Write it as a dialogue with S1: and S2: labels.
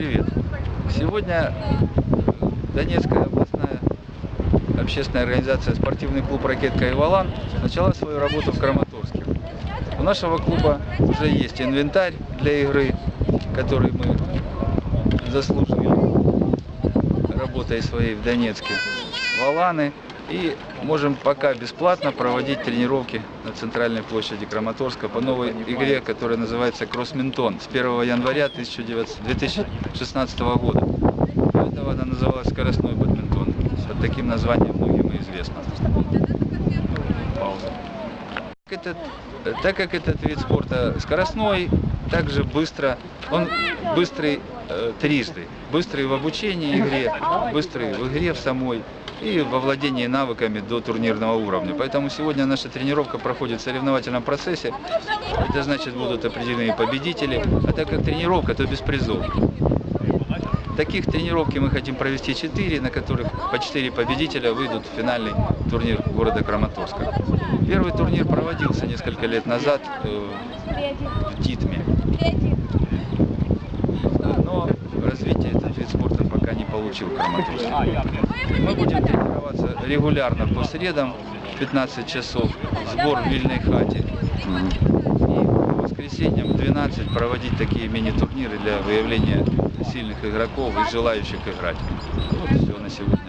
S1: привет! Сегодня Донецкая областная общественная организация «Спортивный клуб «Ракетка и Валан» начала свою работу в Краматорске. У нашего клуба уже есть инвентарь для игры, который мы заслужили, работая своей в Донецке. Валаны и можем пока бесплатно проводить тренировки на центральной площади Краматорска по новой игре, которая называется «Кроссментон» с 1 января 1900 2016 года. До этого она называлась «Скоростной бадминтон». Под таким названием многим и известно. Этот, так как этот вид спорта скоростной, также быстро, он быстрый э, трижды. Быстрый в обучении игре, быстрый в игре в самой и во владении навыками до турнирного уровня. Поэтому сегодня наша тренировка проходит в соревновательном процессе. Это значит будут определены победители. А так как тренировка, то без призов. Таких тренировки мы хотим провести 4, на которых по 4 победителя выйдут в финальный турнир города Краматорска. Первый турнир проводился несколько лет назад э, в Дитме. Но развитие этот вид спорта пока не получил в Краматорске. Мы будем тренироваться регулярно по средам в 15 часов, сбор в Вильной хате. И по воскресеньям в 12 проводить такие мини-турниры для выявления сильных игроков и желающих играть. Вот все на сегодня.